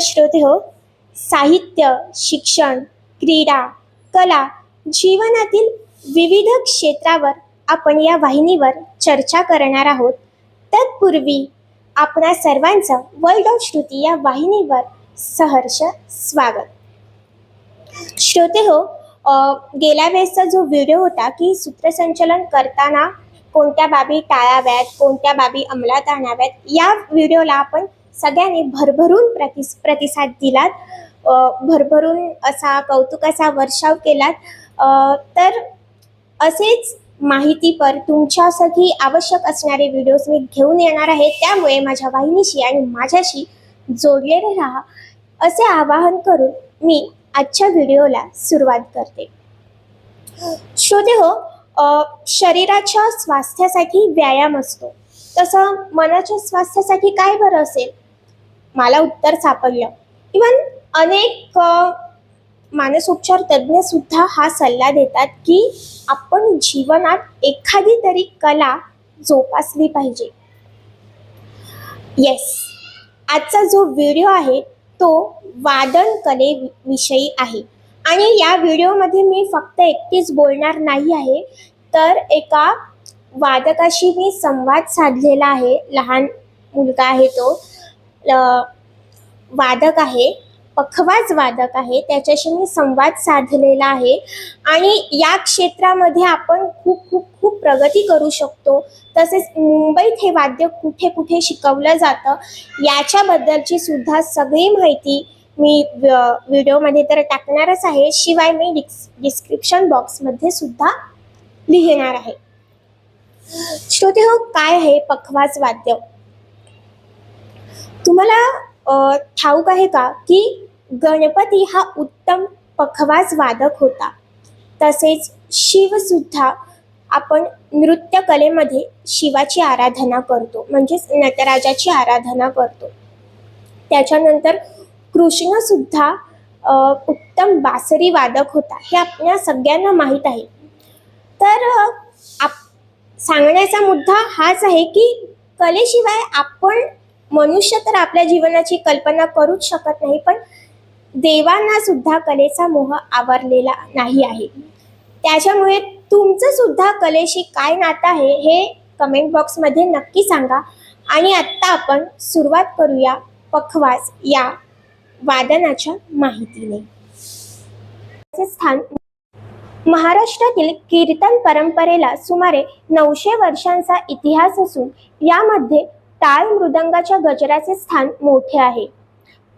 श्रोते हो. साहित्य शिक्षण क्रीडा कला जीवनातील विविध क्षेत्रावर आपण या वाहिनीवर चर्चा करणार आहोत. तत्पूर्वी आपणा सर्वांचं वर्ल्ड ऑफ श्रुती या वाहिनीवर सहर्ष स्वागत. श्रोते हो गेल्या वेळेसचा जो व्हिडिओ होता की सूत्रसंचलन करताना कोणत्या बाबी टाळाव्यात कोणत्या बाबी अंमलात आणाव्यात या व्हिडिओला आपण सगळ्यांनी भरभरून प्रतिस प्रतिसाद दिलात. भरभरून असा कौतुकाचा वर्षाव केलात. तर असेच माहितीपर तुमच्यासाठी आवश्यक असणारे व्हिडिओज मी घेऊन येणार आहे. त्यामुळे माझ्या वाहिनीशी आणि माझ्याशी जोडलेले राहा. असे आवाहन करून मी आजच्या व्हिडिओला सुरुवात करते. श्रोते हो शरीराच्या स्वास्थ्यासाठी व्यायाम असतो. तसं मनाच्या स्वास्थ्यासाठी काय बरं असेल? मला उत्तर सापडलं. इवन अनेक मानसोपचार तज्ज्ञ सुद्धा हा सल्ला देतात की आपण जीवनात एखादी तरी कला जोपासली पाहिजे. येस आजचा जो व्हिडिओ आहे तो वादन कले विषयी आहे. आणि या व्हिडिओमध्ये मी फक्त एकटीच बोलणार नाही आहे तर एका वादकाशी मी संवाद साधलेला आहे. लहान मुलगा आहे तो. वादक आहे पखवाज वादक आहे त्याच्याशी मी संवाद साधलेला आहे आणि या क्षेत्रामध्ये आपण खूप खूप खूप प्रगती करू शकतो. तसेच मुंबईत हे वाद्य कुठे कुठे शिकवलं जातं याच्याबद्दलची सुद्धा सगळी माहिती मी व्हिडिओमध्ये तर टाकणारच आहे. शिवाय मी डिस् डिस्क्रिप्शन बॉक्समध्ये सुद्धा लिहिणार आहे. श्रोते हो काय आहे पखवाज वाद्य? तुम्हाला ठाऊक आहे का की गणपती हा उत्तम पखवाज वादक होता. तसेच शिवसुद्धा आपण नृत्यकलेमध्ये शिवाची आराधना करतो म्हणजेच नटराजाची आराधना करतो. त्याच्यानंतर कृष्णसुद्धा उत्तम बासरी वादक होता हे आपल्या सगळ्यांना माहीत आहे. तर आप सांगण्याचा मुद्दा हाच आहे की कलेशिवाय आपण मनुष्य तर आपल्या जीवनाची कल्पना करूच शकत नाही पण देवांना सुद्धा कलेचा मोह आवरलेला नाही आहे. त्याच्यामुळे तुमचं सुद्धा कलेशी काय नातं आहे हे कमेंट बॉक्समध्ये नक्की सांगा. आणि आत्ता आपण सुरुवात करूया पखवाज या वादनाच्या माहितीने. स्थान महाराष्ट्रातील कीर्तन परंपरेला सुमारे नऊशे वर्षांचा इतिहास असून यामध्ये टाळ मृदंगाच्या गजराचे स्थान मोठे आहे.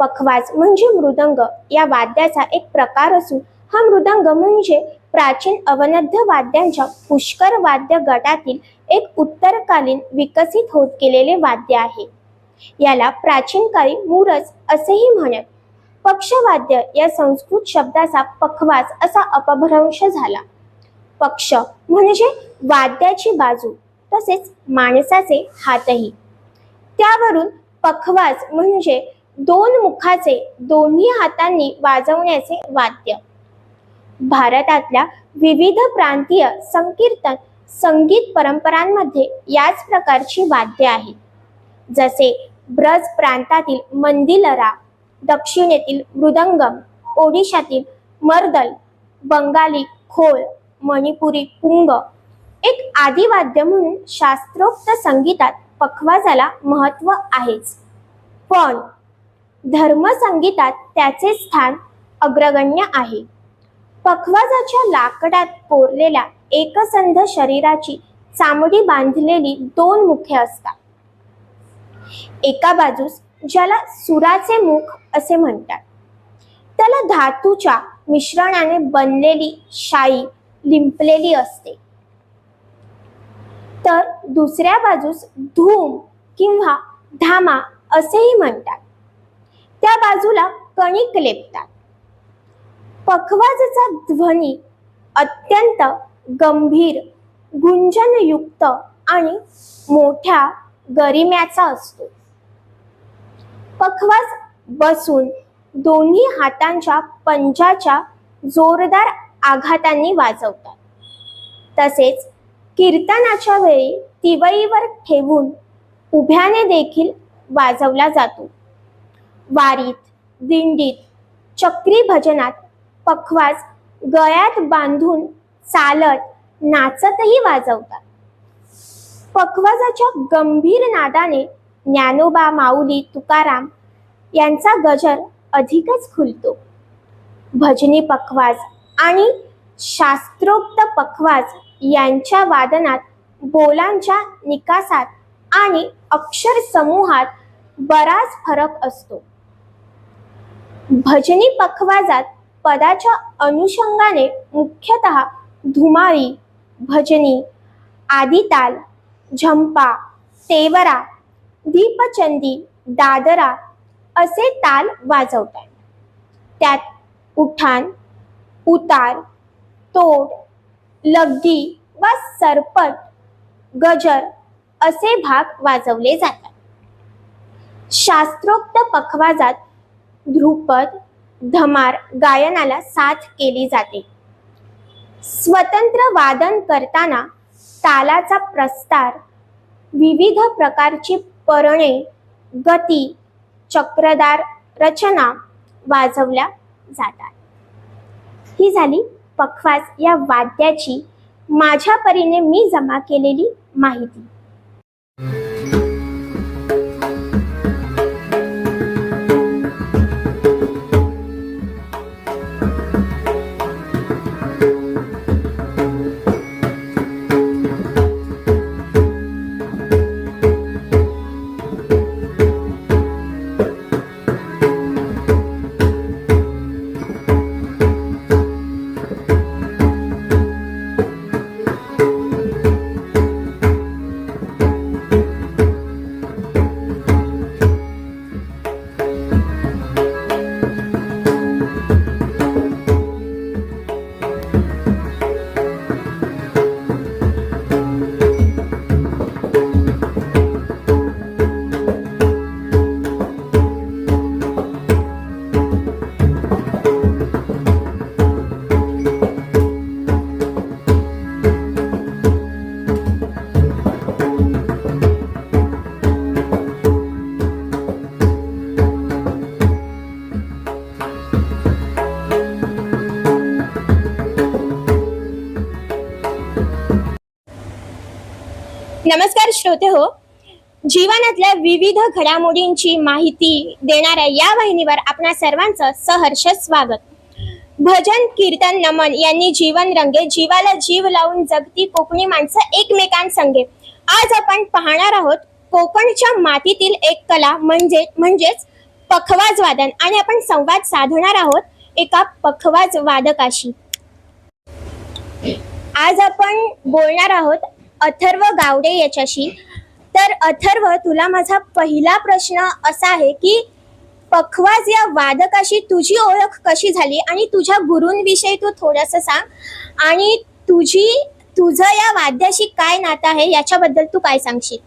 पखवाज म्हणजे मृदंग. या वाद्याचा एक प्रकार असून हा मृदंग म्हणजे प्राचीन अवनद्य वाद्यांच्या पुष्कर वाद्य गटातील एक उत्तरकालीन विकसित होत गेलेले वाद्य आहे. याला प्राचीन काळी मूरज असेही म्हणत. पक्षवाद्य या संस्कृत शब्दाचा पखवाज असा अपभ्रंश झाला. पक्ष म्हणजे वाद्याची बाजू तसेच माणसाचे हातही. त्यावरून पखवाज म्हणजे दोन मुखाचे दोन्ही हातांनी वाजवण्याचे वाद्य. भारतातल्या विविध प्रांतीय संकीर्तन संगीत परंपरांमध्ये याच प्रकारची वाद्य आहेत जसे ब्रज प्रांतातील मंदिलरा दक्षिणेतील मृदंगम ओडिशातील मर्दल बंगाली खोल मणिपुरी पुंग एक आदिवाद्य म्हणून शास्त्रोक्त संगीतात पखवाजाला महत्त्व आहेच. पण धर्मसंगीतात त्याचे स्थान अग्रगण्य आहे. पखवाजाच्या लाकडात कोरलेल्या एकसंध शरीराची चामडी बांधलेली दोन मुखे असतात. एका बाजूस ज्याला सुराचे मुख असे म्हणतात. त्याला धातूच्या मिश्रणाने बनलेली शाई लिंपलेली असते. दुसऱ्या बाजूस धूम किंवा धामा असेही म्हणतात. त्या बाजूला कणिक लेपतात. पखवाजचा ध्वनी अत्यंत गंभीर गुंजनयुक्त आणि मोठ्या गरिम्याचा असतो. पखवाज बसून दोन्ही हातांच्या पंजाच्या जोरदार आघातांनी वाजवतात. तसेच कीर्तनाच्या वेळी तिवईवर ठेवून उभ्याने देखील वाजवला जातो. वारीत दिंडीत चक्री भजनात पखवाज गळ्यात बांधून चालत नाचतही वाजवतात. पखवाजाच्या गंभीर नादाने ज्ञानोबा माऊली तुकाराम यांचा गजर अधिकच खुलतो भजनी पखवाज आणि शास्त्रोक्त पखवाज यांच्या वादनात बोलांच्या निकासात आणि अक्षर समूहात बराच फरक असतो. भजनी पखवाजात पदाच्या अनुषंगाने मुख्यतः धुमाळी भजनी आदिताल झंपा तेवरा दीपचंदी दादरा असे ताल वाजवतात. त्यात उठाण उतार तोड लगदी वा सरपट गजर असे भाग वाजवले जातात. शास्त्रोक्त पखवाजात ध्रुपद धमार गायनाला साथ केली जाते. स्वतंत्र वादन करताना तालाचा प्रस्तार विविध प्रकारची परणे गती चक्रदार रचना वाजवल्या जातात. ही झाली पखवाज या वाद्याची माझ्या परीने मी जमा केलेली माहिती. नमस्कार श्रोते हो. जीवनातल्या विविध घडामोडींची माहिती देणाऱ्या या वाहिनीवर आपणा सर्वांचं सहर्ष स्वागत. भजन कीर्तन नमन यांनी जीवन रंगे जीवाला जीव लावून जगती कोकणी माणसं एकमेकांसंगे. आज आपण पाहणार आहोत कोकणच्या मातीतील एक कला म्हणजे म्हणजेच पखवाज वादन आणि आपण संवाद साधणार आहोत एका पखवाज वादकाशी आज आपण बोलणार आहोत अथर्व गावडे याच्याशी. तर अथर्व तुला माझा पहिला प्रश्न असा आहे की पखवाज या वादकाशी तुझी ओळख कशी झाली? आणि तुझ्या गुरूंविषयी तू थोडस सांग. आणि तुझी तुझं या वाद्याशी काय नातं आहे? याच्याबद्दल तू काय सांगशील?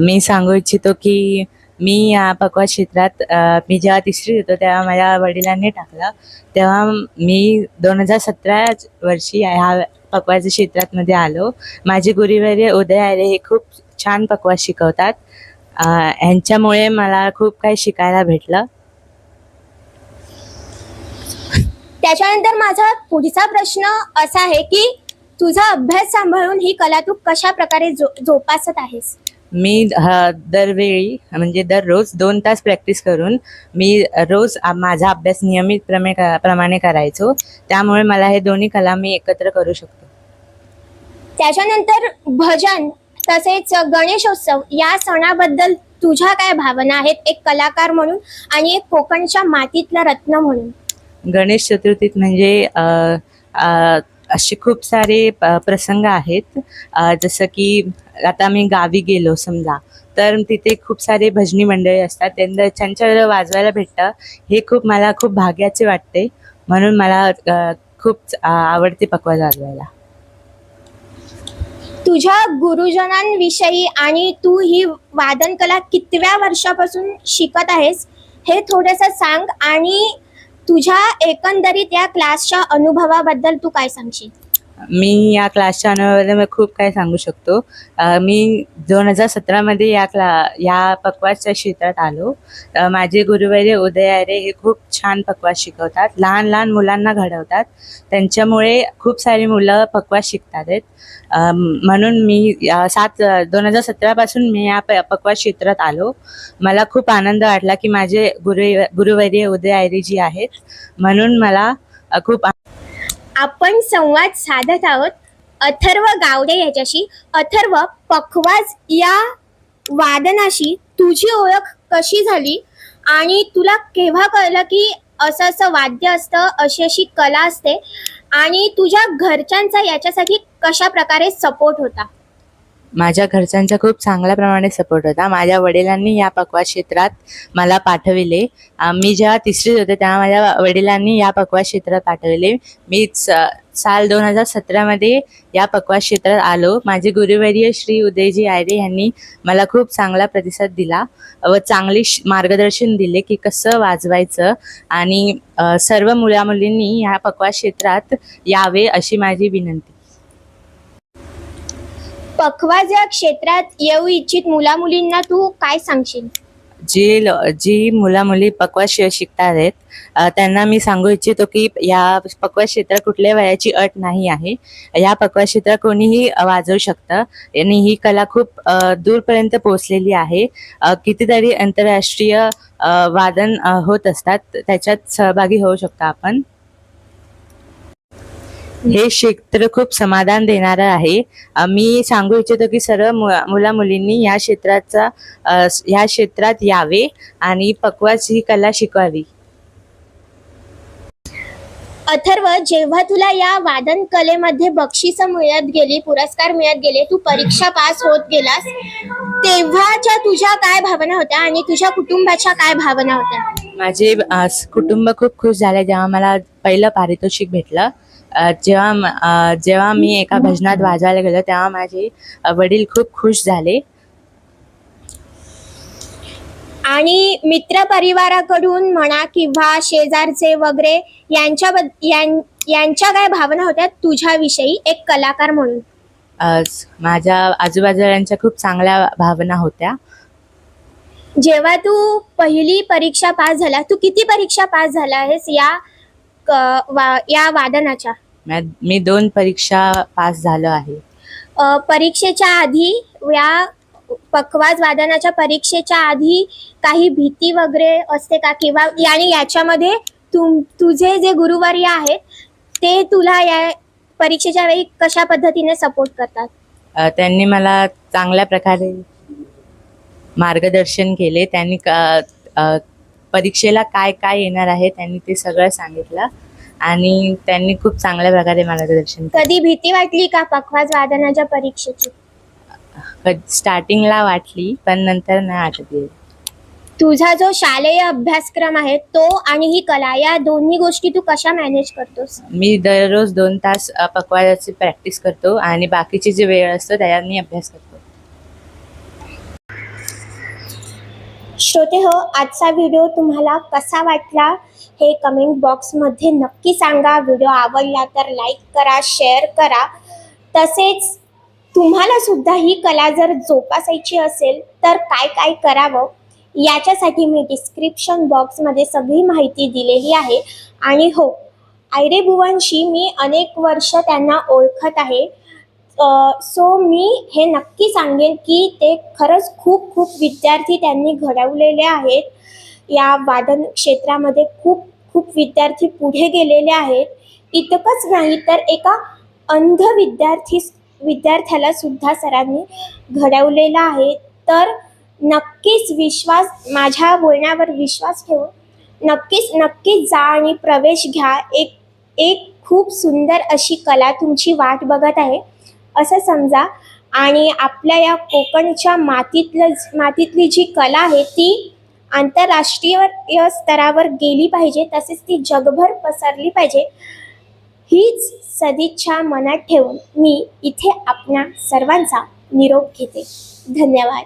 मी सांगू इच्छितो की मी या पक्वाद क्षेत्रात मी जेव्हा तिसरीत होतो तेव्हा माझ्या वडिलांनी टाकलं. तेव्हा मी दोन हजार सतरा वर्षी ह्या पक्वाच्या क्षेत्रात मध्ये आलो. माझे गुरुवर्य उदय आले हे खूप छान पक्वाद शिकवतात. ह्यांच्यामुळे मला खूप काही शिकायला भेटलं. त्याच्यानंतर माझा पुढचा प्रश्न असा आहे की तुझा अभ्यास सांभाळून ही कला तू कशा प्रकारे जो जोपासत आहेस? मी दरवेळी म्हणजे दररोज दोन तास प्रॅक्टिस करून मी रोज माझा अभ्यास नियमित प्रमे प्रमाणे करायचो. त्यामुळे मला हे दोन्ही कला मी एकत्र करू शकतो. त्याच्यानंतर भजन तसेच गणेशोत्सव या सणाबद्दल तुझ्या काय भावना आहेत? एक कलाकार म्हणून आणि एक कोकणच्या मातीतला रत्न म्हणून. गणेश चतुर्थीत म्हणजे असे खूप सारे प्रसंग आहेत. जसं की आता मी गावी गेलो समजा तर तिथे खूप सारे भजनी मंडळी असतात. त्यांना त्यांच्यावर वाजवायला भेटतं. हे खूप मला खूप भाग्याचे वाटते. म्हणून मला खूप आवडते पकवाज वाजवायला. तुझ्या गुरुजनांविषयी आणि तू ही वादन कला कितव्या वर्षापासून शिकत आहेस हे थोडंसं सांग. आणि तुझ्या एकंदरीत या क्लासच्या अनुभवाबद्दल तू काय सांगशील? मी या क्लासच्या अनुभवाबद्दल मी खूप काही सांगू शकतो. मी दोन हजार सतरामध्ये या क्ला या पकवासच्या क्षेत्रात आलो. माझे गुरुवैरे उदयारे हे खूप छान पकवास शिकवतात. लहान लहान मुलांना घडवतात. त्यांच्यामुळे खूप सारी मुलं पकवास शिकतात. आहेत म्हणून मी सात दोन हजार सतरापासून मी या प पकवास क्षेत्रात आलो. मला खूप आनंद वाटला की माझे गुरु गुरुवर्य उदय आयरे जी आहेत. म्हणून मला खूप आपण संवाद साधत आहोत अथर्व गावडे याच्याशी. अथर्व पखवाज या वादनाशी तुझी ओळख कशी झाली? आणि तुला केव्हा कळलं की असं असं वाद्य असतं अशी अशी कला असते? आणि तुझ्या घरच्यांचा याच्यासाठी कशा प्रकारे सपोर्ट होता? माझ्या घरच्यांचा खूप चांगल्या प्रमाणे सपोर्ट होता. माझ्या वडिलांनी या पकवा क्षेत्रात मला पाठविले. मी जेव्हा तिसरीत होते तेव्हा माझ्या वडिलांनी या पकवा क्षेत्रात पाठविले. मी स- साल दोन हजार सतरामध्ये या पकवा क्षेत्रात आलो. माझे गुरुवर्य श्री उदयजी आयरे यांनी मला खूप चांगला प्रतिसाद दिला व चांगले श- मार्गदर्शन दिले की कसं वाजवायचं आणि सर्व मुलामुलींनी ह्या पकवा क्षेत्रात यावे अशी माझी विनंती. पखवाज या क्षेत्रात येऊ इच्छित मुला मुलींना तू काय सांगशील? जी ल- जी मुला मुली पकवास शिकतात आहेत अ, त्यांना मी सांगू इच्छितो की या पकवास क्षेत्रात कुठल्या वयाची अट नाही आहे. या पकवास क्षेत्रात कोणीही अ, वाजवू शकतं. आणि ही कला खूप अ, दूरपर्यंत पोहोचलेली आहे. अ, कितीतरी आंतरराष्ट्रीय अ, वादन अ, होत असतात. त्याच्यात सहभागी होऊ शकतो आपण. हे क्षेत्र खूप समाधान देणारं आहे. मी सांगू इच्छितो की सर्व मुला मुलींनी या क्षेत्राचा ह्या क्षेत्रात यावे आणि पकवास ही कला शिकवावी. अथर्व जेव्हा तुला या वादन कलेमध्ये बक्षिसं मिळत गेली पुरस्कार मिळत गेले तू परीक्षा पास होत गेलास तेव्हाच्या तुझ्या काय भावना होत्या आणि तुझ्या कुटुंबाच्या काय भावना होत्या? माझे कुटुंब खूप खुश झाले जेव्हा मला पहिलं पारितोषिक भेटलं. जेव्हा जेव्हा मी एका भजनात वाजवायला गेलो तेव्हा माझे वडील खूप खुश झाले. आणि मित्र परिवाराकडून म्हणा किंवा शेजारचे वगैरे यांच्या यांच्या काय भावना होत्या? तुझ्याविषयी एक कलाकार म्हणून. माझ्या आजूबाजूल्यांच्या खूप चांगल्या भावना होत्या. जेव्हा तू पहिली परीक्षा पास झाला तू किती परीक्षा पास झाला आहेस या वा- या वादनाच्या? मी दोन परीक्षा पास झालो आहे. परीक्षेच्या आधी या पखवाज वादनाच्या परीक्षेच्या आधी काही भीती वगैरे असते का? किंवा आणि याच्यामध्ये तुम तुझे जे गुरुवर्य आहेत ते तुला या परीक्षेच्या वेळी कशा पद्धतीने सपोर्ट करतात? त्यांनी मला चांगल्या प्रकारे मार्गदर्शन केले. त्यांनी परीक्षेला काय काय येणार आहे त्यांनी ते सगळं सांगितलं. आणि त्यांनी खूप चांगल्या प्रकारे मार्गदर्शन कधी भीती वाटली का पखवाज वादनाच्या परीक्षेची? स्टार्टिंगला वाटली पण नंतर नाही गेली. तुझा जो शालेय अभ्यासक्रम आहे तो आणि ही कला या दोन्ही गोष्टी तू कशा मॅनेज करतोस? मी दररोज दोन तास अ, पकवाजाची प्रॅक्टिस करतो आणि बाकीची जे वेळ असतो त्याच्यात मी अभ्यास करतो. श्रोते हो आजचा व्हिडिओ तुम्हाला कसा वाटला हे कमेंट बॉक्समध्ये नक्की सांगा. व्हिडिओ आवडला तर लाईक करा शेअर करा. तसेच तुम्हाला सुद्धा ही कला जर जोपासायची असेल तर काय काय करावं याच्यासाठी मी डिस्क्रिप्शन बॉक्समध्ये सगळी माहिती दिलेली आहे. आणि हो आयरे भुवनशी मी अनेक वर्ष त्यांना ओळखत आहे. सो मी हे नक्की सांगेन की ते खरंच खूप खूप विद्यार्थी त्यांनी घडवलेले आहेत. या वादन क्षेत्रामध्ये खूप खूप विद्यार्थी पुढे गेलेले आहेत. इतकंच नाही तर एका अंध विद्यार्थी विद्यार्थ्याला सुद्धा सरांनी घडवलेलं आहे. तर नक्कीच विश्वास माझ्या बोलण्यावर विश्वास ठेवून नक्कीच नक्कीच जा आणि प्रवेश घ्या. एक एक खूप सुंदर अशी कला तुमची वाट बघत आहे. असं समजा. आणि आपल्या या कोकणच्या मातीतलं मातीतली जी कला आहे ती आंतरराष्ट्रीय स्तरावर गेली पाहिजे तसेच ती जगभर पसरली पाहिजे हीच सदिच्छा मनात ठेवून मी इथे आपणा सर्वांचा निरोप घेते. धन्यवाद.